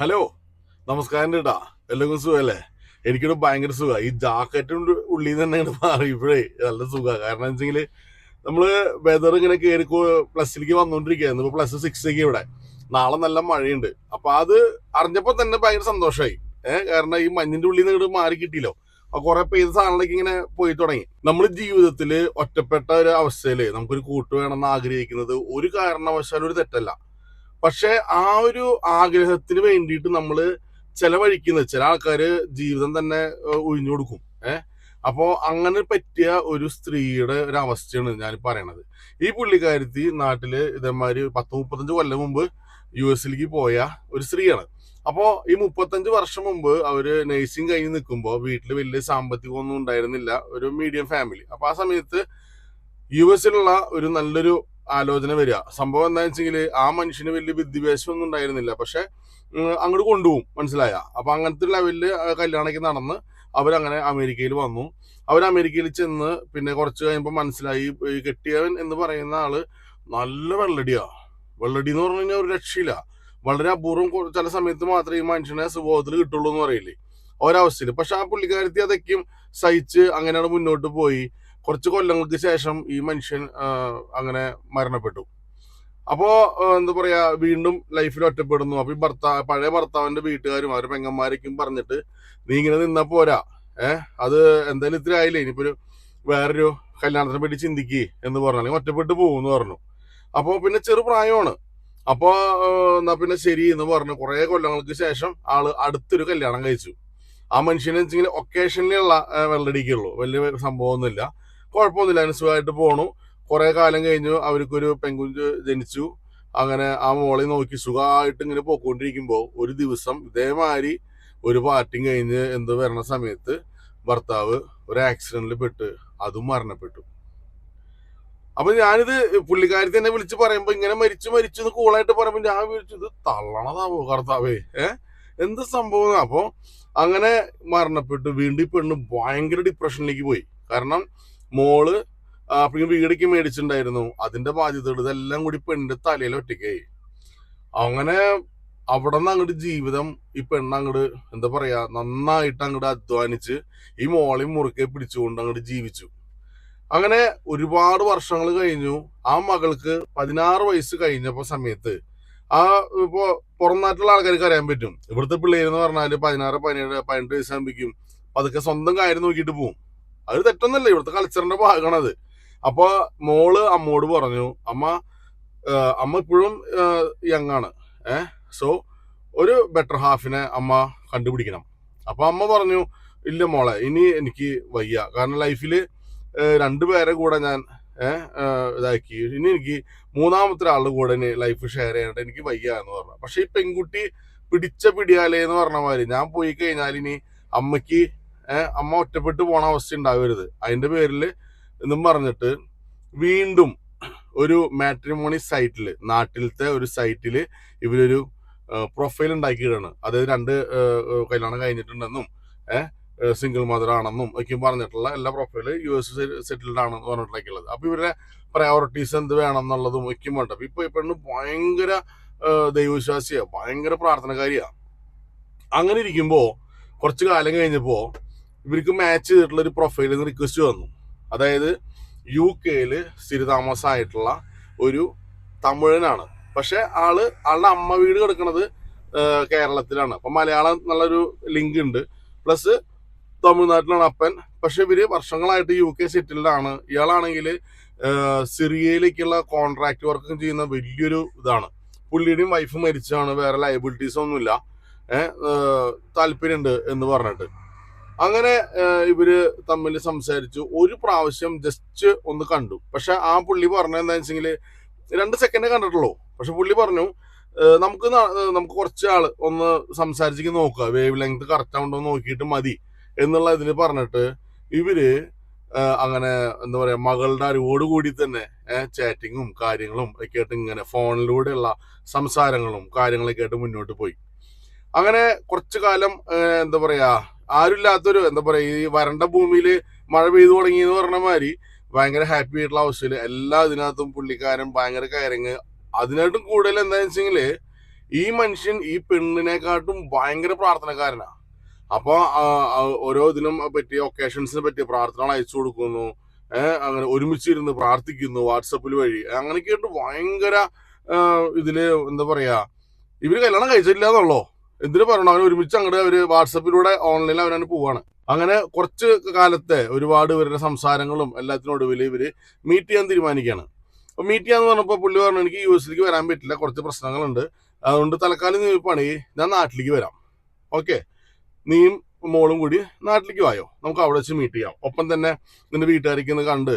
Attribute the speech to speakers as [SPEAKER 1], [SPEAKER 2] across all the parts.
[SPEAKER 1] Hello നമസ്കാരം കേട്ടാ എല്ലാവർക്കും സുഖമല്ലേ എനിക്കൊരു ഭയങ്കര സുഖ. ഈ ജാക്കറ്റും ഉള്ളിൽ നിന്ന് തന്നെയാണ് മാറിയപ്പോഴേ നല്ല സുഖ. കാരണം വെച്ചെങ്കിൽ നമ്മൾ വെതർ ഇങ്ങനെ കയറി പ്ലസിലേക്ക് വന്നുകൊണ്ടിരിക്കുകയായിരുന്നു ഇപ്പോൾ പ്ലസ് സിക്സിലേക്ക് ഇവിടെ. നാളെ നല്ല മഴയുണ്ട്. അപ്പോൾ അത് അറിഞ്ഞപ്പോൾ തന്നെ ഭയങ്കര സന്തോഷമായി ഏഹ് കാരണം ഈ മഞ്ഞിന്റെ ഉള്ളിൽ നിന്ന് ഇങ്ങോട്ട് മാറി കിട്ടിയില്ലോ. അപ്പൊ കുറെ പെയ്ത സാധനങ്ങളൊക്കെ ഇങ്ങനെ പോയി തുടങ്ങി. നമ്മൾ ജീവിതത്തിൽ ഒറ്റപ്പെട്ട ഒരു അവസ്ഥയിൽ നമുക്കൊരു കൂട്ട് വേണമെന്ന് ആഗ്രഹിക്കുന്നത് ഒരു കാരണവശാലും ഒരു തെറ്റല്ല. പക്ഷെ ആ ഒരു ആഗ്രഹത്തിന് വേണ്ടിയിട്ട് നമ്മൾ ചെലവഴിക്കുന്ന ചില ആൾക്കാര് ജീവിതം തന്നെ ഒഴിഞ്ഞു കൊടുക്കും. ഏഹ് അപ്പോ അങ്ങനെ പറ്റിയ ഒരു സ്ത്രീയുടെ ഒരു അവസ്ഥയാണ് ഞാൻ പറയണത്. ഈ പുള്ളിക്കാരത്തി നാട്ടിൽ ഇതേമാതിരി പത്ത് മുപ്പത്തഞ്ച് കൊല്ലം മുമ്പ് യു എസിലേക്ക് പോയ ഒരു സ്ത്രീയാണ്. അപ്പോ ഈ മുപ്പത്തഞ്ച് വർഷം മുമ്പ് അവർ നഴ്സിംഗ് കഴിഞ്ഞ് നിൽക്കുമ്പോൾ വീട്ടിൽ വലിയ സാമ്പത്തികമൊന്നും ഉണ്ടായിരുന്നില്ല. ഒരു മീഡിയം ഫാമിലി. അപ്പോൾ ആ സമയത്ത് യു എസിലുള്ള ഒരു നല്ലൊരു ആലോചന വരിക. സംഭവം എന്താ വെച്ചെങ്കിൽ ആ മനുഷ്യന് വലിയ വിദ്യാഭ്യാസം ഒന്നും ഉണ്ടായിരുന്നില്ല. പക്ഷെ അങ്ങോട്ട് കൊണ്ടുപോകും. മനസ്സിലായ? അപ്പൊ അങ്ങനത്തെ ലെവലിൽ കല്യാണമൊക്കെ നടന്ന് അവരങ്ങനെ അമേരിക്കയിൽ വന്നു. അവർ അമേരിക്കയിൽ ചെന്ന് പിന്നെ കുറച്ച് കഴിയുമ്പോൾ മനസ്സിലായി കെട്ടിയവൻ എന്ന് പറയുന്ന ആൾ നല്ല വെള്ളടിയാ. വെള്ളടി എന്ന് പറഞ്ഞു കഴിഞ്ഞാൽ ഒരു രക്ഷയില്ല. വളരെ അപൂർവം ചില സമയത്ത് മാത്രമേ ഈ മനുഷ്യനെ സുബോധത്തിൽ കിട്ടുള്ളൂ എന്ന് പറയില്ലേ? ഒരവസ്ഥയിൽ പക്ഷെ ആ പുള്ളിക്കാരത്തി അതൊക്കെയും സഹിച്ച് അങ്ങനെയാണ് മുന്നോട്ട് പോയി. കുറച്ച് കൊല്ലങ്ങൾക്ക് ശേഷം ഈ മനുഷ്യൻ അങ്ങനെ മരണപ്പെട്ടു. അപ്പോ എന്താ പറയാ വീണ്ടും ലൈഫിൽ ഒറ്റപ്പെടുന്നു. അപ്പൊ ഈ ഭർത്താവ് പഴയ ഭർത്താവിന്റെ വീട്ടുകാരും അവരുടെ പെങ്ങന്മാരേക്കും പറഞ്ഞിട്ട് നീ ഇങ്ങനെ നിന്നാ പോരാ. ഏഹ് അത് എന്തായാലും ഇത്ര ആയില്ലേ? ഇനിയിപ്പോ ഒരു വേറൊരു കല്യാണത്തിനെ പറ്റി ചിന്തിക്കേ എന്ന് പറഞ്ഞു. അല്ലെങ്കിൽ ഒറ്റപ്പെട്ട് പോകും എന്ന് പറഞ്ഞു. അപ്പോ പിന്നെ ചെറു പ്രായമാണ്. അപ്പോ എന്നാ പിന്നെ ശരി എന്ന് പറഞ്ഞു. കുറെ കൊല്ലങ്ങൾക്ക് ശേഷം ആൾ അടുത്തൊരു കല്യാണം കഴിച്ചു. ആ മനുഷ്യനെ വെച്ചെങ്കിൽ ഒക്കേഷനിലുള്ള വെള്ളടിക്കുള്ളൂ. വലിയ സംഭവമൊന്നുമില്ല. കുഴപ്പമൊന്നുമില്ല. അതിന് സുഖമായിട്ട് പോണു. കുറെ കാലം കഴിഞ്ഞു അവർക്കൊരു പെൺകുഞ്ഞ് ജനിച്ചു. അങ്ങനെ ആ മോളെ നോക്കി സുഖമായിട്ട് ഇങ്ങനെ പോയിക്കൊണ്ടിരിക്കുമ്പോൾ ഒരു ദിവസം ഇതേമാതിരി ഒരു പാർട്ടി കഴിഞ്ഞ് എന്തോ വരണ സമയത്ത് ഭർത്താവ് ഒരു ആക്സിഡന്റിൽ പെട്ട് അതും മരണപ്പെട്ടു. അപ്പൊ ഞാനിത് പുള്ളിക്കാരി തന്നെ വിളിച്ച് പറയുമ്പോ ഇങ്ങനെ മരിച്ചു മരിച്ചു എന്ന് കൂളായിട്ട് പറയുമ്പോ ഞാൻ വിളിച്ചു ഇത് തള്ളണതാവോ കർത്താവേ? ഏ? എന്ത് സംഭവം? അപ്പൊ അങ്ങനെ മരണപ്പെട്ടു. വീണ്ടും പെണ്ണ് ഭയങ്കര ഡിപ്രഷനിലേക്ക് പോയി. കാരണം മോൾ അപ്പോഴും വീടേക്ക് മേടിച്ചിട്ടുണ്ടായിരുന്നു. അതിന്റെ ബാധ്യതകൾ ഇതെല്ലാം കൂടി പെണ്ണിന്റെ തലയിൽ ഒറ്റയ്ക്കായി. അങ്ങനെ അവിടെ നിന്ന് അങ്ങോട്ട് ജീവിതം ഈ പെണ്ണ് അങ്ങോട്ട് എന്താ പറയാ നന്നായിട്ട് അങ്ങോട്ട് അധ്വാനിച്ച് ഈ മോളെയും മുറുക്കെ പിടിച്ചുകൊണ്ട് അങ്ങോട്ട് ജീവിച്ചു. അങ്ങനെ ഒരുപാട് വർഷങ്ങൾ കഴിഞ്ഞു. ആ മകൾക്ക് പതിനാറ് വയസ്സ് കഴിഞ്ഞപ്പോ സമയത്ത് ആ ഇപ്പോ പുറം നാട്ടിലുള്ള ആൾക്കാർക്ക് അറിയാൻ പറ്റും. ഇവിടുത്തെ പിള്ളേരെന്ന് പറഞ്ഞാൽ പതിനാറ് പതിനേഴ് പതിനെട്ട് വയസ്സാകുമ്പോഴേക്കും അതൊക്കെ സ്വന്തം കാര്യം നോക്കിയിട്ട് പോകും അത് തെറ്റൊന്നല്ല ഇവിടുത്തെ കൾച്ചറിന്റെ ഭാഗമാണത്. അപ്പൊ മോൾ അമ്മോട് പറഞ്ഞു അമ്മ അമ്മ ഇപ്പോഴും യങ് ആണ്. ഏഹ് സോ ഒരു ബെറ്റർ ഹാഫിനെ അമ്മ കണ്ടുപിടിക്കണം. അപ്പൊ അമ്മ പറഞ്ഞു ഇല്ല മോളെ ഇനി എനിക്ക് വയ്യ. കാരണം ലൈഫിൽ രണ്ടുപേരെ കൂടെ ഞാൻ ഇതാക്കി. ഇനി എനിക്ക് മൂന്നാമത്തെ ആളുടെ കൂടെ ഇനി ലൈഫ് ഷെയർ ചെയ്യേണ്ട എനിക്ക് വയ്യ എന്ന് പറഞ്ഞു. പക്ഷെ ഈ പെൺകുട്ടി പിടിച്ച പിടിയാലേ എന്ന് പറഞ്ഞ മാതിരി ഞാൻ പോയി കഴിഞ്ഞാൽ ഇനി അമ്മയ്ക്ക് അമ്മ ഒറ്റപ്പെട്ട് പോണ അവസ്ഥ ഉണ്ടാവരുത്. അതിന്റെ പേരിൽ എന്നും പറഞ്ഞിട്ട് വീണ്ടും ഒരു മാട്രിമോണി സൈറ്റിൽ നാട്ടിലത്തെ ഒരു സൈറ്റിൽ ഇവരൊരു പ്രൊഫൈൽ ഉണ്ടാക്കിയിട്ടാണ് അതായത് രണ്ട് കല്യാണം കഴിഞ്ഞിട്ടുണ്ടെന്നും സിംഗിൾ മദർ ആണെന്നും ഒക്കെ പറഞ്ഞിട്ടുള്ള എല്ലാ പ്രൊഫൈൽ യു എസ് സെറ്റിൽഡ് ആണെന്ന് പറഞ്ഞിട്ടുള്ളത് അപ്പൊ ഇവരുടെ പ്രയോറിറ്റീസ് എന്ത് വേണം എന്നുള്ളതും ഒക്കെ വേണ്ട അപ്പൊ ഇപ്പൊ ഈ പെണ്ണ് ഭയങ്കര ദൈവവിശ്വാസിയാണ് ദൈവവിശ്വാസിയാ ഭയങ്കര പ്രാർത്ഥനക്കാരിയാണ് അങ്ങനെ ഇരിക്കുമ്പോൾ കുറച്ച് കാലം കഴിഞ്ഞപ്പോ ഇവർക്ക് മാച്ച് ചെയ്തിട്ടുള്ള ഒരു പ്രൊഫൈലിൽ നിന്ന് റിക്വസ്റ്റ് വന്നു. അതായത് യു കെയിൽ സ്ഥിരതാമസമായിട്ടുള്ള ഒരു തമിഴനാണ്. പക്ഷെ ആൾ ആളുടെ അമ്മ വീട് കിടക്കുന്നത് കേരളത്തിലാണ്. അപ്പൊ മലയാളം നല്ലൊരു ലിങ്ക് ഉണ്ട്. പ്ലസ് തമിഴ്നാട്ടിലാണ് അപ്പൻ. പക്ഷെ ഇവർ വർഷങ്ങളായിട്ട് യു കെ സെറ്റിൽഡാണ് ഇയാളാണെങ്കിൽ സിറിയയിലേക്കുള്ള കോൺട്രാക്ട് വർക്കും ചെയ്യുന്ന വലിയൊരു ഇതാണ്. പുള്ളിയുടെയും വൈഫ് മരിച്ചാണ്. വേറെ ലയബിലിറ്റീസ് ഒന്നുമില്ല. താല്പര്യമുണ്ട് എന്ന് പറഞ്ഞിട്ട്. അങ്ങനെ ഇവർ തമ്മിൽ സംസാരിച്ചു. ഒരു പ്രാവശ്യം ജസ്റ്റ് ഒന്ന് കണ്ടു. പക്ഷെ ആ പുള്ളി പറഞ്ഞു എന്താ വെച്ചെങ്കിൽ രണ്ട് സെക്കൻഡ് കണ്ടിട്ടുള്ളൂ. പക്ഷെ പുള്ളി പറഞ്ഞു നമുക്ക് നമുക്ക് കുറച്ച് ആൾ ഒന്ന് സംസാരിച്ചിട്ട് നോക്കുക വേവ് ലെങ്ത് കറക്റ്റ് ആവുണ്ടോ നോക്കിയിട്ട് മതി എന്നുള്ള ഇതിൽ പറഞ്ഞിട്ട് ഇവർ അങ്ങനെ എന്താ പറയാ മകളുടെ അറിവോട് കൂടി തന്നെ ചാറ്റിങ്ങും കാര്യങ്ങളും ഒക്കെ ആയിട്ട് ഇങ്ങനെ ഫോണിലൂടെയുള്ള സംസാരങ്ങളും കാര്യങ്ങളൊക്കെ ആയിട്ട് മുന്നോട്ട് പോയി. അങ്ങനെ കുറച്ചു കാലം എന്താ പറയാ ആരുമില്ലാത്തൊരു എന്താ പറയാ ഈ വരണ്ട ഭൂമിയിൽ മഴ പെയ്തു തുടങ്ങി എന്ന് പറഞ്ഞ മാതിരി ഭയങ്കര ഹാപ്പി ആയിട്ടുള്ള അവസ്ഥയിൽ എല്ലാ ഇതിനകത്തും പുള്ളിക്കാരൻ ഭയങ്കര കയറിങ് അതിനായിട്ടും കൂടുതൽ എന്താ വെച്ചെങ്കിൽ ഈ മനുഷ്യൻ ഈ പെണ്ണിനെക്കാട്ടും ഭയങ്കര പ്രാർത്ഥനക്കാരനാ. അപ്പൊ ആ, ആ, ഓരോ ഇതിനും പറ്റിയ ഒക്കേഷൻസിനെ പറ്റിയ പ്രാർത്ഥനകൾ അയച്ചു കൊടുക്കുന്നു. അങ്ങനെ ഒരുമിച്ചിരുന്ന് പ്രാർത്ഥിക്കുന്നു വാട്സപ്പിൽ വഴി. അങ്ങനെയൊക്കെ ആയിട്ട് ഭയങ്കര ഇതിൽ എന്താ പറയാ ഇവർ കല്യാണം കഴിച്ചിട്ടില്ല എന്നുള്ളോ എന്തിനു പറയണം? അവനെ ഒരുമിച്ച് അങ്ങോട്ട് അവർ വാട്സപ്പിലൂടെ ഓൺലൈനിൽ അവരാണ് പോവാണ്. അങ്ങനെ കുറച്ച് കാലത്തെ ഒരുപാട് ഇവരുടെ സംസാരങ്ങളും എല്ലാത്തിനൊടുവിൽ ഇവർ മീറ്റ് ചെയ്യാൻ തീരുമാനിക്കുകയാണ്. അപ്പൊ മീറ്റ് ചെയ്യാന്ന് പറഞ്ഞപ്പോൾ പുള്ളി പറഞ്ഞു എനിക്ക് യു എസിലേക്ക് വരാൻ പറ്റില്ല. കുറച്ച് പ്രശ്നങ്ങളുണ്ട്. അതുകൊണ്ട് തൽക്കാലം നീ പണി ഞാൻ നാട്ടിലേക്ക് വരാം. ഓക്കെ? നീയും മോളും കൂടി നാട്ടിലേക്ക് വായോ? നമുക്ക് അവിടെ വെച്ച് മീറ്റ് ചെയ്യാം. ഒപ്പം തന്നെ നിന്റെ വീട്ടുകാരിക്ക് ഒന്ന് കണ്ട്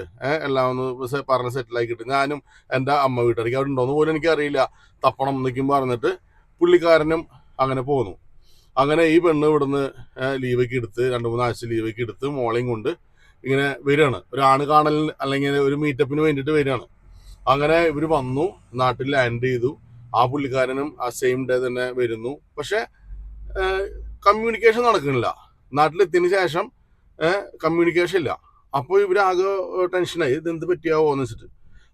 [SPEAKER 1] എല്ലാം ഒന്ന് പറഞ്ഞ് സെറ്റിൽ ആക്കിയിട്ട് ഞാനും എന്റെ അമ്മ വീട്ടുകാരിക്ക് അവിടെ ഉണ്ടോന്ന് പോലും എനിക്കറിയില്ല. തപ്പണം എന്നൊക്കെയും പറഞ്ഞിട്ട് പുള്ളിക്കാരനും അങ്ങനെ പോന്നു. അങ്ങനെ ഈ പെണ്ണ് ഇവിടുന്ന് ലീവൊക്കെ എടുത്ത് രണ്ട് മൂന്ന് ആഴ്ച ലീവൊക്കെ എടുത്ത് മോളെയും കൊണ്ട് ഇങ്ങനെ വരികയാണ്. ഒരു ആണ് കാണൽ അല്ലെങ്കിൽ ഒരു മീറ്റപ്പിന് വേണ്ടിയിട്ട് വരികയാണ്. അങ്ങനെ ഇവർ വന്നു നാട്ടിൽ ലാൻഡ് ചെയ്തു. ആ പുള്ളിക്കാരനും ആ സെയിം ഡേ തന്നെ വരുന്നു. പക്ഷെ കമ്മ്യൂണിക്കേഷൻ നടക്കുന്നില്ല. നാട്ടിലെത്തിയതിന് ശേഷം കമ്മ്യൂണിക്കേഷൻ ഇല്ല. അപ്പോൾ ഇവരാകെ ടെൻഷനായി ഇത് എന്ത് പറ്റിയാവോ എന്ന് വെച്ചിട്ട്.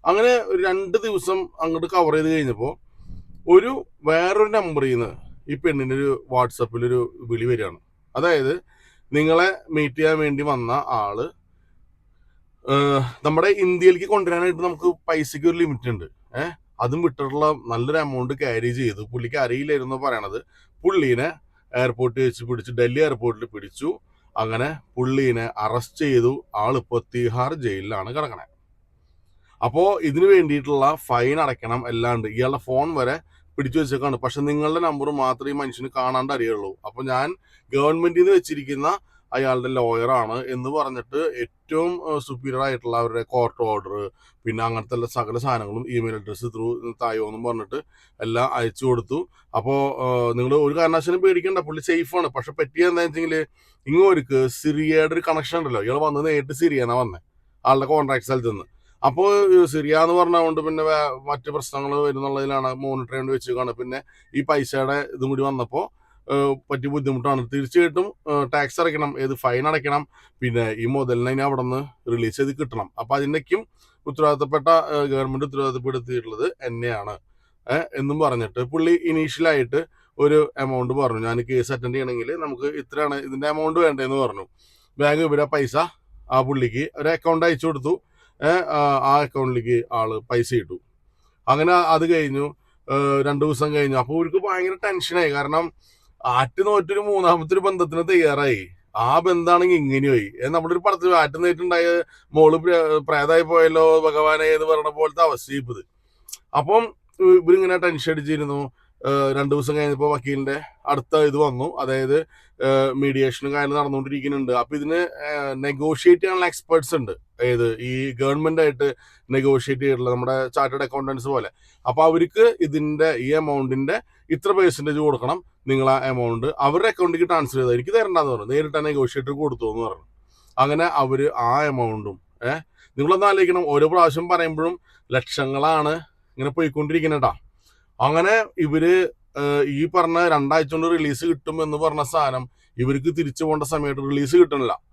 [SPEAKER 1] അങ്ങനെ രണ്ട് ദിവസം അങ്ങോട്ട് കവർ ചെയ്ത് കഴിഞ്ഞപ്പോൾ ഒരു വേറൊരു നമ്പറിൽ നിന്ന് ഈ പെണ്ണിനൊരു വാട്സപ്പിലൊരു വിളി വരികയാണ്. അതായത് നിങ്ങളെ മീറ്റ് ചെയ്യാൻ വേണ്ടി വന്ന ആൾ നമ്മുടെ ഇന്ത്യയിലേക്ക് കൊണ്ടുവരാനായിട്ട് നമുക്ക് പൈസയ്ക്ക് ഒരു ലിമിറ്റ് ഉണ്ട്. ഏഹ് അതും വിട്ടിട്ടുള്ള നല്ലൊരു എമൗണ്ട് ക്യാരി ചെയ്തു. പുള്ളിക്ക് അറിയില്ലായിരുന്നു പറയണത്. പുള്ളീനെ എയർപോർട്ടിൽ വെച്ച് പിടിച്ചു ഡൽഹി എയർപോർട്ടിൽ പിടിച്ചു. അങ്ങനെ പുള്ളീനെ അറസ്റ്റ് ചെയ്തു. ആളിപ്പോ തിഹാർ ജയിലിലാണ് കിടക്കണേ. അപ്പോ ഇതിനു വേണ്ടിയിട്ടുള്ള ഫൈൻ അടയ്ക്കണം അല്ലാണ്ട് ഇയാളുടെ ഫോൺ വരെ പിടിച്ചു വെച്ചേക്കാണ്. പക്ഷെ നിങ്ങളുടെ നമ്പർ മാത്രമേ ഈ മനുഷ്യന് കാണാണ്ട് അറിയുള്ളൂ. അപ്പൊ ഞാൻ ഗവൺമെന്റിൽ നിന്ന് വെച്ചിരിക്കുന്ന അയാളുടെ ലോയറാണ് എന്ന് പറഞ്ഞിട്ട് ഏറ്റവും സുപ്പീരിയർ ആയിട്ടുള്ള അവരുടെ കോർട്ട് ഓർഡർ പിന്നെ അങ്ങനത്തെ സകല സാധനങ്ങളും ഇമെയിൽ അഡ്രസ്സ് ത്രൂ തായോ എന്നും പറഞ്ഞിട്ട് എല്ലാം അയച്ചു കൊടുത്തു. അപ്പോൾ നിങ്ങൾ ഒരു കാരണവശാലും പേടിക്കണ്ട. പുള്ളി സേഫാണ് പക്ഷെ പറ്റിയ എന്താ വെച്ചെങ്കിൽ ഇങ്ങോർക്ക് സിറിയയുടെ ഒരു കണക്ഷൻ ഉണ്ടല്ലോ. ഇയാൾ വന്നത് നേരിട്ട് സിറിയെന്നാ വന്നത് ആളുടെ കോൺട്രാക്ട് സ്ഥലത്ത് നിന്ന്. അപ്പോൾ സിറിയ എന്ന് പറഞ്ഞ കൊണ്ട് പിന്നെ മറ്റു പ്രശ്നങ്ങൾ വരുന്നുള്ളതിലാണ് മോണിറ്റർ ചെയ്യേണ്ടി വെച്ചേക്കാണ് പിന്നെ ഈ പൈസയുടെ ഇതും കൂടി വന്നപ്പോൾ പറ്റിയ ബുദ്ധിമുട്ടാണ്. തീർച്ചയായിട്ടും ടാക്സ് അടയ്ക്കണം ഏത് ഫൈൻ അടയ്ക്കണം പിന്നെ ഈ മുതലിനെ അവിടെ നിന്ന് റിലീസ് ചെയ്ത് കിട്ടണം. അപ്പം അതിന്റെക്കും ഉത്തരവാദിത്തപ്പെട്ട ഗവൺമെന്റ് ഉത്തരവാദിത്തപ്പെടുത്തിയിട്ടുള്ളത് എന്നെയാണ്. എന്നും പറഞ്ഞിട്ട് പുള്ളി ഇനീഷ്യലായിട്ട് ഒരു എമൗണ്ട് പറഞ്ഞു. ഞാൻ കേസ് അറ്റൻഡ് ചെയ്യണമെങ്കിൽ നമുക്ക് ഇത്രയാണ് ഇതിന്റെ എമൗണ്ട് വേണ്ടതെന്ന് പറഞ്ഞു. ബാങ്ക് ഇവരെ പൈസ ആ പുള്ളിക്ക് ഒരു അക്കൗണ്ട് അയച്ചു കൊടുത്തു. ആ അക്കൗണ്ടിലേക്ക് ആൾ പൈസ ഇട്ടു. അങ്ങനെ അത് കഴിഞ്ഞു. രണ്ടു ദിവസം കഴിഞ്ഞു. അപ്പോൾ ഇവർക്ക് ഭയങ്കര ടെൻഷനായി കാരണം ആറ്റ് നോറ്റൊരു മൂന്നാമത്തെ ഒരു ബന്ധത്തിന് തയ്യാറായി. ആ ബന്ധാണെങ്കിൽ ഇങ്ങനെയായി. നമ്മുടെ ഒരു പടത്തിൽ ആറ്റ് നേറ്റുണ്ടായ മോൾ പ്ര- പ്രേതായി പോയല്ലോ ഭഗവാനെ എന്ന് പറഞ്ഞ പോലത്തെ അവസ്ഥ ഇപ്പത്. അപ്പം ഇവരിങ്ങനെ ടെൻഷൻ അടിച്ചിരുന്നു. രണ്ടു ദിവസം കഴിഞ്ഞപ്പോൾ വക്കീലിന്റെ അടുത്ത ഇത് വന്നു. അതായത് മീഡിയേഷനും കാര്യം നടന്നുകൊണ്ടിരിക്കുന്നുണ്ട്. അപ്പൊ ഇതിന് നെഗോഷിയേറ്റ് ചെയ്യാനുള്ള എക്സ്പേർട്സ് ഉണ്ട്. അതായത് ഈ ഗവൺമെന്റ് ആയിട്ട് നെഗോഷിയേറ്റ് ചെയ്തിട്ടുള്ള നമ്മുടെ ചാർട്ടേഡ് അക്കൗണ്ടൻസ് പോലെ. അപ്പൊ അവർക്ക് ഇതിന്റെ ഈ എമൗണ്ടിന്റെ ഇത്ര പെർസെന്റേജ് കൊടുക്കണം. നിങ്ങൾ ആ എമൗണ്ട് അവരുടെ അക്കൗണ്ടിലേക്ക് ട്രാൻസ്ഫർ ചെയ്താൽ എനിക്ക് തരണ്ടെന്ന് പറഞ്ഞു. നേരിട്ട് നെഗോഷിയേറ്റർ കൊടുത്തു എന്ന് പറഞ്ഞു. അങ്ങനെ അവർ ആ എമൗണ്ടും ഏഹ് നിങ്ങളൊന്ന് ആലോചിക്കണം. ഓരോ പ്രാവശ്യം പറയുമ്പോഴും ലക്ഷങ്ങളാണ് ഇങ്ങനെ പോയിക്കൊണ്ടിരിക്കുന്നേട്ടാ അങ്ങനെ ഇവർ ഈ പറഞ്ഞ രണ്ടാഴ്ച കൊണ്ട് റിലീസ് കിട്ടും എന്ന് പറഞ്ഞ സാധനം ഇവർക്ക് തിരിച്ചു പോകേണ്ട സമയത്ത് റിലീസ് കിട്ടണില്ല.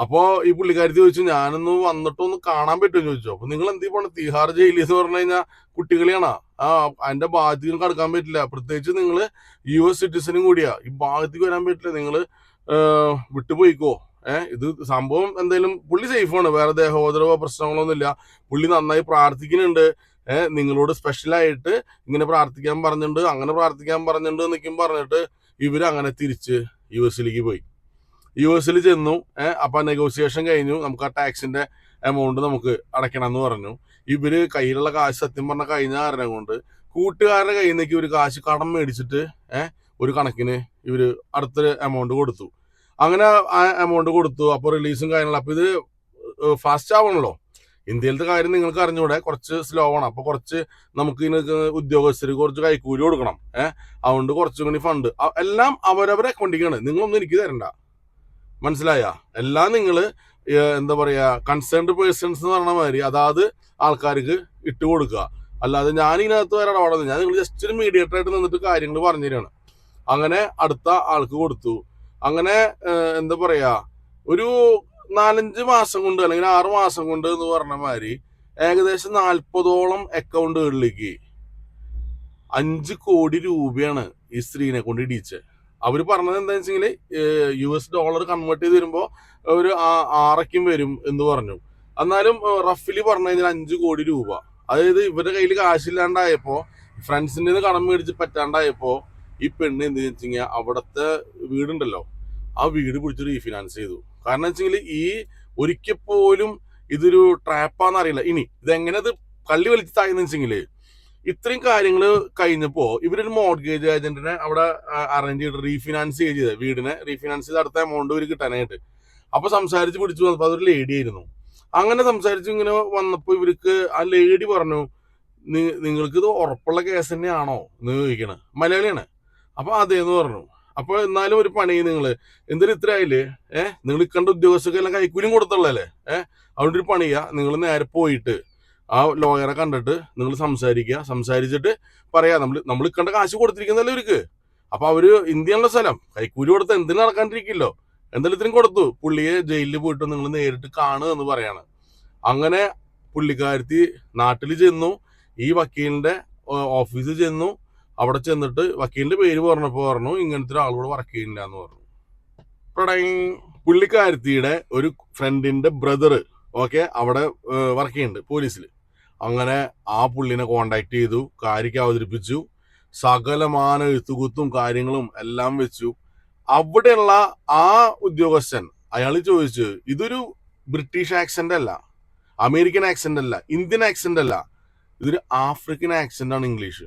[SPEAKER 1] അപ്പോ ഈ പുള്ളിക്കാരി ചോദിച്ചു ഞാനൊന്ന് വന്നിട്ടൊന്ന് കാണാൻ പറ്റുമെന്ന് ചോദിച്ചു. അപ്പൊ നിങ്ങൾ എന്ത് പോണ തിഹാർ ജയിലിൽ എന്ന് പറഞ്ഞു കഴിഞ്ഞാൽ കുട്ടികളെയാണ്? ആ അതിന്റെ ഭാഗത്തേക്ക് കടക്കാൻ പറ്റില്ല. പ്രത്യേകിച്ച് നിങ്ങൾ യു എസ് സിറ്റിസനും കൂടിയാ. ഈ ഭാഗത്തേക്ക് വരാൻ പറ്റില്ല. നിങ്ങൾ വിട്ടുപോയിക്കോ. ഏഹ് ഇത് സംഭവം എന്തായാലും പുള്ളി സേഫാണ് വേറെ ദേഹോദരവോ പ്രശ്നങ്ങളൊന്നുമില്ല. പുള്ളി നന്നായി പ്രാർത്ഥിക്കുന്നുണ്ട്. നിങ്ങളോട് സ്പെഷ്യലായിട്ട് ഇങ്ങനെ പ്രാർത്ഥിക്കാൻ പറഞ്ഞിട്ടുണ്ട് അങ്ങനെ പ്രാർത്ഥിക്കാൻ പറഞ്ഞിട്ടുണ്ട് എന്നൊക്കെയും പറഞ്ഞിട്ട് ഇവർ അങ്ങനെ തിരിച്ച് യു എസിലേക്ക് പോയി. യു എസിൽ ചെന്നു അപ്പം നെഗോസിയേഷൻ കഴിഞ്ഞു. നമുക്ക് ആ ടാക്സിന്റെ എമൗണ്ട് നമുക്ക് അടയ്ക്കണം എന്ന് പറഞ്ഞു. ഇവർ കയ്യിലുള്ള കാശ് സത്യം പറഞ്ഞ കഴിഞ്ഞ കാരണം കൊണ്ട് കൂട്ടുകാരുടെ കയ്യിൽ നിന്നേക്ക് ഒരു കാശ് കടം മേടിച്ചിട്ട് ഒരു കണക്കിന് ഇവർ അടുത്തൊരു എമൗണ്ട് കൊടുത്തു. അങ്ങനെ ആ എമൗണ്ട് കൊടുത്തു അപ്പോൾ റിലീസും കാര്യങ്ങളും. അപ്പോൾ ഇത് ഫാസ്റ്റ് ആവണല്ലോ. ഇന്ത്യയിലത്തെ കാര്യം നിങ്ങൾക്ക് അറിഞ്ഞൂടെ കുറച്ച് സ്ലോ ആണ്. അപ്പൊ കുറച്ച് നമുക്ക് ഇതിന് ഉദ്യോഗസ്ഥർ കുറച്ച് കൈക്കൂലി കൊടുക്കണം. ഏഹ് അതുകൊണ്ട് കുറച്ചും കൂടി ഫണ്ട് എല്ലാം അവരവരെ അക്കൗണ്ടിക്കാണ് നിങ്ങളൊന്നും എനിക്ക് തരണ്ട. മനസ്സിലായ? എല്ലാം നിങ്ങൾ എന്താ പറയാ കൺസേൺഡ് പേഴ്സൺസ് എന്ന് പറഞ്ഞ മാതിരി അതാത് ആൾക്കാർക്ക് ഇട്ട് കൊടുക്കുക. അല്ലാതെ ഞാൻ ഇതിനകത്ത് വരെ ഇടപെടുന്നത് ഞാൻ നിങ്ങൾ ജസ്റ്റ് ഒരു മീഡിയേറ്റർ ആയിട്ട് നിന്നിട്ട് കാര്യങ്ങൾ പറഞ്ഞു തരാണ്. അങ്ങനെ അടുത്ത ആൾക്ക് കൊടുത്തു. അങ്ങനെ എന്താ പറയാ ഒരു നാലഞ്ച് മാസം കൊണ്ട് അല്ലെങ്കിൽ ആറ് മാസം കൊണ്ട് എന്ന് പറഞ്ഞ മാതിരി ഏകദേശം നാൽപ്പതോളം അക്കൗണ്ടുകളിലേക്ക് അഞ്ച് കോടി രൂപയാണ് ഈ സ്ത്രീനെ കൊണ്ട് ഇടിച്ചത്. അവർ പറഞ്ഞത് എന്താ വെച്ചെങ്കിൽ യു എസ് ഡോളർ കൺവേർട്ട് ചെയ്ത് വരുമ്പോൾ ഒരു ആറക്കും വരും എന്ന് പറഞ്ഞു. എന്നാലും റഫിലി പറഞ്ഞു കഴിഞ്ഞാൽ അഞ്ച് കോടി രൂപ. അതായത് ഇവരുടെ കയ്യിൽ കാശില്ലാണ്ടായപ്പോൾ ഫ്രണ്ട്സിന്റെ നിന്ന് കടം മേടിച്ച് പറ്റാണ്ടായപ്പോ ഈ പെണ്ണ് എന്ത് വെച്ചാൽ അവിടത്തെ വീടുണ്ടല്ലോ ആ വീട് പിടിച്ച് റീഫിനാൻസ് ചെയ്തു. കാരണം വെച്ചെങ്കിൽ ഈ ഒരിക്കൽ പോലും ഇതൊരു ട്രാപ്പാന്ന് അറിയില്ല ഇനി ഇതെങ്ങനെ ഇത് കള്ളി വലിച്ച് താഴ്ന്നു വെച്ചെങ്കിൽ ഇത്രയും കാര്യങ്ങൾ കഴിഞ്ഞപ്പോ ഇവരൊരു മോർഗേജ് ഏജന്റിനെ അവിടെ അറേഞ്ച് ചെയ്ത് റീഫിനാൻസ് ചെയ്ത് വീടിനെ റീഫിനാൻസ് ചെയ്ത് അടുത്ത എമൗണ്ട് ഇവർ കിട്ടാനായിട്ട്. അപ്പൊ സംസാരിച്ച് പിടിച്ചു വന്നപ്പോ അതൊരു ലേഡി ആയിരുന്നു. അങ്ങനെ സംസാരിച്ച് ഇങ്ങനെ വന്നപ്പോ ഇവർക്ക് ആ ലേഡി പറഞ്ഞു "നി- നിങ്ങൾക്ക് ഇത് ഉറപ്പുള്ള കേസ് തന്നെയാണോ? എന്ന് ചോദിക്കണേ. മലയാളിയാണ്. അപ്പൊ അതേന്ന് പറഞ്ഞു. അപ്പൊ എന്നാലും ഒരു പണി നിങ്ങൾ എന്തൊരു ഇത്ര ആയില്ലേ ഏഹ് നിങ്ങൾ കണ്ട ഉദ്യോഗസ്ഥർക്കെല്ലാം കൈക്കൂലിയും കൊടുത്തുള്ളല്ലേ ഏഹ് അതുകൊണ്ട് ഒരു പണിയാ നിങ്ങൾ നേരെ പോയിട്ട് ആ ലോയറെ കണ്ടിട്ട് നിങ്ങൾ സംസാരിക്കുക. സംസാരിച്ചിട്ട് പറയാ നമ്മൾ നമ്മൾ കണ്ട കാശ് കൊടുത്തിരിക്കുന്നല്ലേ ഇവർക്ക്? അപ്പൊ അവർ ഇന്ത്യയുള്ള സ്ഥലം. കൈക്കൂലി കൊടുത്ത് എന്തിനു നടക്കാണ്ടിരിക്കില്ലോ? എന്തായാലും ഇത്രയും കൊടുത്തു. പുള്ളിയെ ജയിലിൽ പോയിട്ട് നിങ്ങൾ നേരിട്ട് കാണുക എന്ന് പറയാണ്. അങ്ങനെ പുള്ളിക്കാരത്തി നാട്ടിൽ ചെന്നു. ഈ വക്കീലിന്റെ ഓഫീസിൽ ചെന്നു. അവിടെ ചെന്നിട്ട് വക്കീലിന്റെ പേര് പറഞ്ഞപ്പോ പറഞ്ഞു ഇങ്ങനത്തെ ഒരാൾ ഇവിടെ വർക്ക് ചെയ്യില്ല എന്ന് പറഞ്ഞു. പ്രടൈങ്. പുള്ളിക്കാരത്തിയുടെ ഒരു ഫ്രണ്ടിന്റെ ബ്രദർ ഓക്കെ അവിടെ വർക്ക് ചെയ്യുന്നുണ്ട് പോലീസിൽ അങ്ങനെ ആ പുള്ളിനെ കോണ്ടാക്ട് ചെയ്തു കാര്യക്ക് അവതരിപ്പിച്ചു സകലമാന എഴുത്തുകുത്തും കാര്യങ്ങളും എല്ലാം വെച്ചു. അവിടെയുള്ള ആ ഉദ്യോഗസ്ഥൻ അയാൾ ചോദിച്ചു ഇതൊരു ബ്രിട്ടീഷ് ആക്സെന്റ് അല്ല അമേരിക്കൻ ആക്സെന്റ് അല്ല ഇന്ത്യൻ ആക്സെന്റ് അല്ല ഇതൊരു ആഫ്രിക്കൻ ആക്സെന്റ് ആണ് ഇംഗ്ലീഷ്.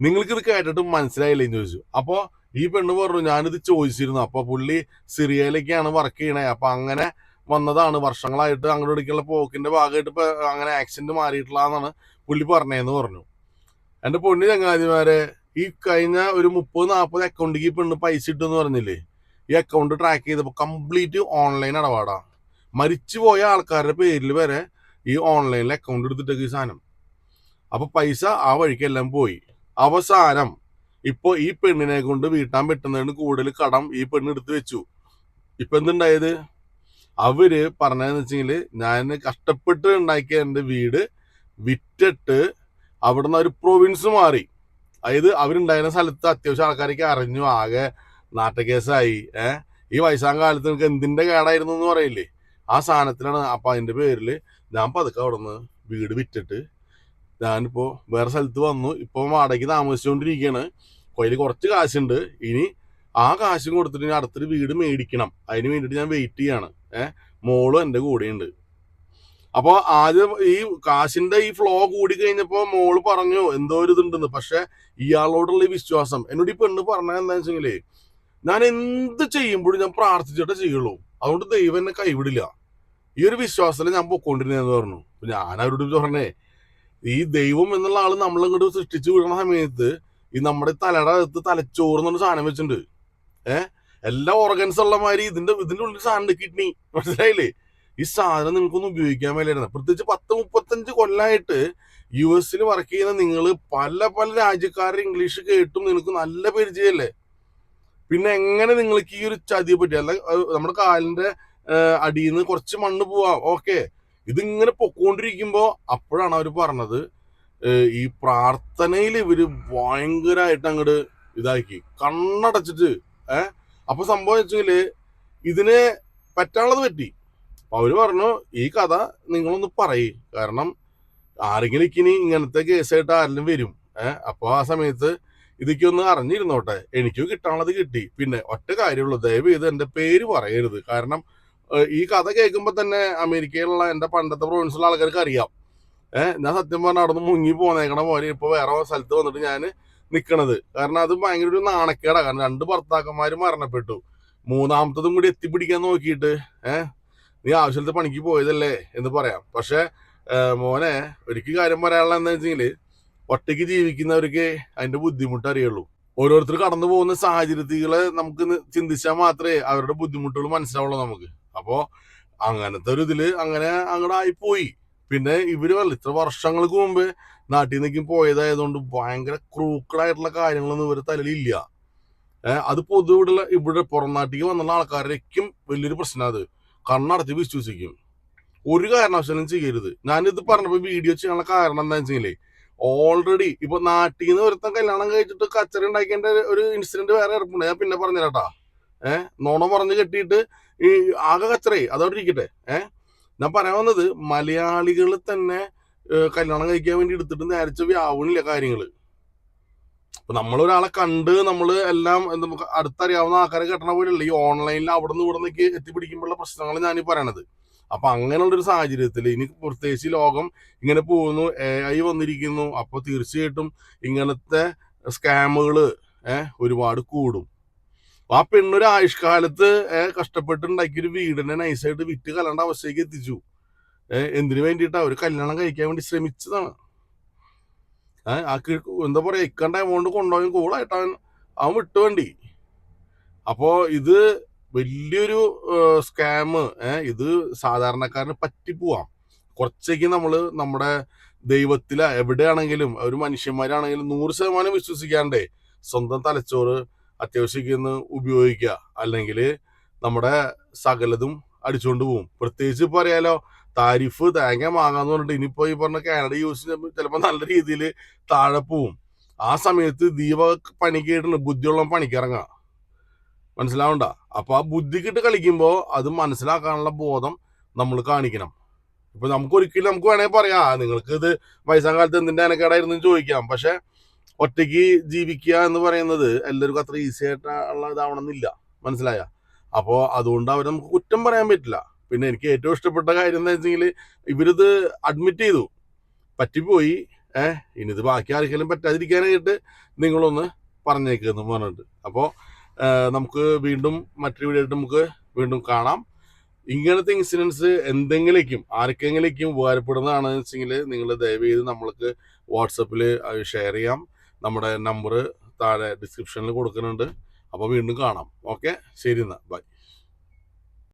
[SPEAKER 1] നിങ്ങൾക്ക് ഇത് കേട്ടിട്ട് മനസ്സിലായില്ലേ എന്ന് ചോദിച്ചു. അപ്പോ ഈ പെണ്ണ് പറഞ്ഞു ഞാനിത് ചോദിച്ചിരുന്നു. അപ്പൊ പുള്ളി സിറിയയിലേക്കാണ് വർക്ക് ചെയ്യണേ. അപ്പൊ അങ്ങനെ വന്നതാണ്. വർഷങ്ങളായിട്ട് അങ്ങോട്ട് ഇടയ്ക്കുള്ള പോക്കിന്റെ ഭാഗമായിട്ട് ഇപ്പൊ അങ്ങനെ ആക്സിഡന്റ് മാറിയിട്ടുള്ളതെന്നാണ് പുള്ളി പറഞ്ഞതെന്ന് പറഞ്ഞു. എന്റെ പൊണ്ണി ചങ്ങാതിമാരെ ഈ കഴിഞ്ഞ ഒരു മുപ്പത് നാൽപ്പത് അക്കൗണ്ടിക്ക് ഈ പെണ്ണ് പൈസ ഇട്ടെന്ന് പറഞ്ഞില്ലേ? ഈ അക്കൗണ്ട് ട്രാക്ക് ചെയ്തപ്പോൾ കംപ്ലീറ്റ് ഓൺലൈൻ ഇടപാടാ. മരിച്ചുപോയ ആൾക്കാരുടെ പേരിൽ വരെ ഈ ഓൺലൈനിൽ അക്കൗണ്ട് എടുത്തിട്ടേക്ക് ഈ സാധനം. അപ്പൊ പൈസ ആ വഴിക്കെല്ലാം പോയി. അവസാനം ഇപ്പൊ ഈ പെണ്ണിനെ കൊണ്ട് വീട്ടാൻ പറ്റുന്നതിന് കൂടുതൽ കടം ഈ പെണ്ണ് എടുത്തു വെച്ചു. ഇപ്പൊ എന്തുണ്ടായത്? അവർ പറഞ്ഞതെന്ന് വെച്ചെങ്കിൽ ഞാൻ കഷ്ടപ്പെട്ട് ഉണ്ടാക്കിയ എന്റെ വീട് വിറ്റിട്ട് അവിടുന്ന് ഒരു പ്രൊവിൻസ് മാറി. അതായത് അവരുണ്ടായിരുന്ന സ്ഥലത്ത് അത്യാവശ്യം ആൾക്കാരൊക്കെ അറിഞ്ഞു. ആകെ നാട്ടക്കേസായി ഏഹ് ഈ വയസ്സാം കാലത്ത് നിനക്ക് എന്തിന്റെ കേടായിരുന്നു എന്ന് പറയില്ലേ? ആ സാധനത്തിലാണ്. അപ്പൊ അതിന്റെ പേരിൽ ഞാൻ പതുക്കെ അവിടെ നിന്ന് വീട് വിറ്റിട്ട് ഞാനിപ്പോ വേറെ സ്ഥലത്ത് വന്നു. ഇപ്പൊ വാടകയ്ക്ക് താമസിച്ചുകൊണ്ടിരിക്കുകയാണ് കയ്യിൽ കുറച്ച് കാശുണ്ട്. ഇനി ആ കാശും കൊടുത്തിട്ട് ഇനി അടുത്തൊരു വീട് മേടിക്കണം. അതിന് വേണ്ടിയിട്ട് ഞാൻ വെയിറ്റ് ചെയ്യാണ്. ഏഹ് മോളും എന്റെ കൂടെയുണ്ട്. അപ്പോൾ ആദ്യം ഈ കാശിന്റെ ഈ ഫ്ലോ കൂടി കഴിഞ്ഞപ്പോൾ മോൾ പറഞ്ഞു എന്തോ ഒരു ഇതുണ്ടെന്ന്. പക്ഷെ ഇയാളോടുള്ള വിശ്വാസം എന്നോട് ഈ പെണ്ണ് പറഞ്ഞാൽ എന്താ വെച്ചെങ്കിലേ ഞാൻ എന്ത് ചെയ്യുമ്പോഴും ഞാൻ പ്രാർത്ഥിച്ചിട്ടേ ചെയ്യുള്ളൂ. അതുകൊണ്ട് ദൈവം എന്നെ കൈവിടില്ല. ഈ ഒരു വിശ്വാസത്തിൽ ഞാൻ പൊക്കോണ്ടിരുന്നതെന്ന് പറഞ്ഞു. ഞാൻ അവരോട് പറഞ്ഞേ ഈ ദൈവം എന്നുള്ള ആൾ നമ്മളിങ്ങോട്ട് സൃഷ്ടിച്ചു വിടുന്ന സമയത്ത് ഈ നമ്മുടെ തലയുടെ അകത്ത് തലച്ചോറ് എന്നൊരു സാധനം വെച്ചിട്ടുണ്ട്. ഏഹ് എല്ലാ ഓർഗൻസ് ഉള്ള മാതിരി ഇതിന്റെ ഇതിന്റെ ഉള്ളിൽ സാധനം കിഡ്നി മനസ്സിലായില്ലേ? ഈ സാധനം നിങ്ങൾക്കൊന്നും ഉപയോഗിക്കാൻ മേലായിരുന്നു. പ്രത്യേകിച്ച് പത്ത് മുപ്പത്തഞ്ച് കൊല്ലമായിട്ട് യു എസിൽ വർക്ക് ചെയ്യുന്ന നിങ്ങൾ പല പല രാജ്യക്കാരുടെ ഇംഗ്ലീഷ് കേട്ടും നിങ്ങൾക്ക് നല്ല പരിചയമല്ലേ പിന്നെ എങ്ങനെ നിങ്ങൾക്ക് ഈ ഒരു ചതിയെ പറ്റി? അല്ല നമ്മുടെ കാലിന്റെ അടിയിൽ നിന്ന് കുറച്ച് മണ്ണ് പോവാം. ഓക്കെ ഇതിങ്ങനെ പൊക്കോണ്ടിരിക്കുമ്പോ അപ്പോഴാണ് അവർ പറഞ്ഞത് ഈ പ്രാർത്ഥനയിൽ ഇവർ ഭയങ്കരമായിട്ട് അങ്ങോട്ട് ഇതാക്കി കണ്ണടച്ചിട്ട് ഏഹ് അപ്പൊ സംഭവം വെച്ചെങ്കിൽ ഇതിന് പറ്റാനുള്ളത് പറ്റി. അവർ പറഞ്ഞു ഈ കഥ നിങ്ങളൊന്ന് പറയ് കാരണം ആരെങ്കിലും ഇനി ഇങ്ങനത്തെ കേസായിട്ട് ആരെങ്കിലും വരും ഏഹ് അപ്പൊ ആ സമയത്ത് ഇതൊക്കെ ഒന്ന് അറിഞ്ഞിരുന്നോട്ടെ എനിക്കും കിട്ടാനുള്ളത് കിട്ടി. പിന്നെ ഒറ്റ കാര്യമുള്ളൂ ദയവ് ചെയ്ത് എന്റെ പേര് പറയരുത്. കാരണം ഈ കഥ കേൾക്കുമ്പോ തന്നെ അമേരിക്കയിലുള്ള എന്റെ പണ്ടത്തെ പ്രൊവിൻസിലുള്ള ആൾക്കാർക്ക് അറിയാം. ഏഹ് ഞാൻ സത്യം പറഞ്ഞാൽ അവിടെ നിന്ന് മുങ്ങി പോന്നേക്കണ പോലെ ഇപ്പൊ വേറെ സ്ഥലത്ത് വന്നിട്ട് ഞാൻ നിക്കണത്. കാരണം അത് ഭയങ്കര ഒരു നാണക്കേടാണ് കാരണം രണ്ട് ഭർത്താക്കന്മാര് മരണപ്പെട്ടു. മൂന്നാമത്തതും കൂടി എത്തിപ്പിടിക്കാൻ നോക്കിയിട്ട് ഏഹ് നീ ആവശ്യത്തെ പണിക്ക് പോയതല്ലേ എന്ന് പറയാം. പക്ഷെ മോനെ ഒരിക്കൽ കാര്യം പറയാനുള്ള എന്താ വെച്ചെങ്കിൽ ഒറ്റയ്ക്ക് ജീവിക്കുന്നവർക്ക് അതിന്റെ ബുദ്ധിമുട്ട് അറിയുള്ളൂ. ഓരോരുത്തർ കടന്നു പോകുന്ന സാഹചര്യത്തികളെ നമുക്ക് ചിന്തിച്ചാൽ മാത്രമേ അവരുടെ ബുദ്ധിമുട്ടുകൾ മനസ്സിലാവുള്ളൂ നമുക്ക്. അപ്പോ അങ്ങനത്തെ ഒരു ഇതിൽ അങ്ങനെ അങ്ങോട്ട് ആയിപ്പോയി. പിന്നെ ഇവർ പറഞ്ഞില്ലേ, ഇത്ര വർഷങ്ങൾക്ക് മുമ്പ് നാട്ടിൽ നിന്നേക്കും പോയതായതുകൊണ്ട് ഭയങ്കര ക്രൂക്കഡായിട്ടുള്ള കാര്യങ്ങളൊന്നും ഇവരുടെ തലയിലില്ല. ഏഹ് അത് പൊതുവിടുള്ള ഇവിടെ പുറം നാട്ടിലേക്ക് വന്നുള്ള ആൾക്കാരേക്കും വലിയൊരു പ്രശ്നം അത്. കണ്ണടച്ച് വിശ്വസിക്കും. ഒരു കാരണവശാലും ചെയ്യരുത്. ഞാനിത് പറഞ്ഞപ്പോ വീഡിയോ ചെയ്യാനുള്ള കാരണം എന്താ വെച്ചാലേ ഓൾറെഡി ഇപ്പൊ നാട്ടിൽ നിന്ന് ഒരുത്തം കല്യാണം കഴിച്ചിട്ട് കച്ചറ ഉണ്ടാക്കേണ്ട ഒരു ഇൻസിഡന്റ് വേറെ ഇറപ്പുണ്ട് ഞാൻ പിന്നെ പറഞ്ഞുതരാട്ടാ. ഏഹ് നോണം പറഞ്ഞ് കെട്ടിയിട്ട് ഈ ആകെ കച്ചറേ അതോടെ ഇരിക്കട്ടെ. ഏഹ് ഞാൻ പറയാൻ വന്നത് മലയാളികൾ തന്നെ കല്യാണം കഴിക്കാൻ വേണ്ടി എടുത്തിട്ട് നേരച്ച വ്യാവണില്ല കാര്യങ്ങൾ. അപ്പൊ നമ്മളൊരാളെ കണ്ട് നമ്മൾ എല്ലാം നമുക്ക് അടുത്തറിയാവുന്ന ആൾക്കാരെ കെട്ടണ പോലെയല്ല ഈ ഓൺലൈനിൽ അവിടെ നിന്ന് ഇവിടെ നിന്നൊക്കെ എത്തിപ്പിടിക്കുമ്പോഴുള്ള പ്രശ്നങ്ങൾ ഞാൻ പറയണത്. അപ്പൊ അങ്ങനെയുള്ള ഒരു സാഹചര്യത്തിൽ ഇനി പ്രത്യേകിച്ച് ലോകം ഇങ്ങനെ പോകുന്നു എ ഐ വന്നിരിക്കുന്നു അപ്പൊ തീർച്ചയായിട്ടും ഇങ്ങനത്തെ സ്കാമുകൾ ഏഹ് ഒരുപാട് കൂടും. ആ പെണ്ണൊരു ആയുഷ്കാലത്ത് ഏഹ് കഷ്ടപ്പെട്ടുണ്ടാക്കിയൊരു വീടിനെ നൈസായിട്ട് വിറ്റ് കലണ്ട അവസ്ഥയ്ക്ക് എത്തിച്ചു. എന്തിനു വേണ്ടിയിട്ടാ ഒരു കല്യാണം കഴിക്കാൻ വേണ്ടി ശ്രമിച്ചതാണ്. ആ എന്താ പറയാ ഇക്കണ്ട എമൗണ്ട് കൊണ്ടുപോയി കൂളായിട്ട് അവൻ അവൻ വിട്ടു വേണ്ടി. അപ്പോ ഇത് വലിയൊരു സ്കാം ഇത് സാധാരണക്കാരന് പറ്റിപ്പോവാം. കുറച്ചേക്ക് നമ്മൾ നമ്മുടെ ദൈവത്തില എവിടെയാണെങ്കിലും ഒരു മനുഷ്യന്മാരാണെങ്കിലും നൂറ് ശതമാനം വിശ്വസിക്കാണ്ടേ സ്വന്തം തലച്ചോറ് അത്യാവശ്യം ഉപയോഗിക്കുക അല്ലെങ്കിൽ നമ്മുടെ സകലതും അടിച്ചുകൊണ്ട് പോകും പ്രത്യേകിച്ച് ഇപ്പൊ അറിയാലോ താരിഫ് തേങ്ങ വാങ്ങാന്ന് പറഞ്ഞിട്ട് ഇനിയിപ്പോ ഈ പറഞ്ഞ കാനഡ യൂസ് ചെയ്യുമ്പോൾ ചിലപ്പോൾ നല്ല രീതിയിൽ താഴെ പോവും. ആ സമയത്ത് ദീപ പണിക്കായിട്ടുള്ള ബുദ്ധിയുള്ള പണിക്കിറങ്ങാം. മനസ്സിലാവണ്ട? അപ്പൊ ആ ബുദ്ധിക്കിട്ട് കളിക്കുമ്പോൾ അത് മനസ്സിലാക്കാനുള്ള ബോധം നമ്മൾ കാണിക്കണം. ഇപ്പൊ നമുക്ക് ഒരിക്കലും നമുക്ക് വേണമെങ്കിൽ പറയാം നിങ്ങൾക്ക് ഇത് വയസ്സാം കാലത്ത് എന്തിന്റെ അനക്കേടായിരുന്നു ചോദിക്കാം. പക്ഷെ ഒറ്റയ്ക്ക് ജീവിക്കുക എന്ന് പറയുന്നത് എല്ലാവർക്കും അത്ര ഈസി ആയിട്ടുള്ള ഇതാവണമെന്നില്ല. മനസ്സിലായ? അപ്പോൾ അതുകൊണ്ട് അവർ നമുക്ക് കുറ്റം പറയാൻ പറ്റില്ല. പിന്നെ എനിക്ക് ഏറ്റവും ഇഷ്ടപ്പെട്ട കാര്യം എന്താ വെച്ചെങ്കിൽ ഇവരിത് അഡ്മിറ്റ് ചെയ്തു. പറ്റിപ്പോയി. ഏഹ് ഇനിയിത് ബാക്കി ആർക്കെങ്കിലും പറ്റാതിരിക്കാനായിട്ട് നിങ്ങളൊന്ന് പറഞ്ഞേക്കെന്ന് പറഞ്ഞിട്ട്. അപ്പോൾ നമുക്ക് വീണ്ടും മറ്റൊരു വീഡിയോ നമുക്ക് വീണ്ടും കാണാം. ഇങ്ങനത്തെ ഇൻസിഡൻസ് എന്തെങ്കിലേക്കും ആർക്കെങ്കിലേക്കും ഉപകാരപ്പെടുന്നതാണെന്ന് വെച്ചെങ്കിൽ നിങ്ങൾ ദയവ് ചെയ്ത് നമ്മൾക്ക് വാട്സപ്പിൽ ഷെയർ ചെയ്യാം. നമ്മുടെ നമ്പർ താഴെ ഡിസ്ക്രിപ്ഷനിൽ കൊടുക്കുന്നുണ്ട്. അപ്പോൾ വീണ്ടും കാണാം. ഓക്കെ ശരി എന്നാൽ ബൈ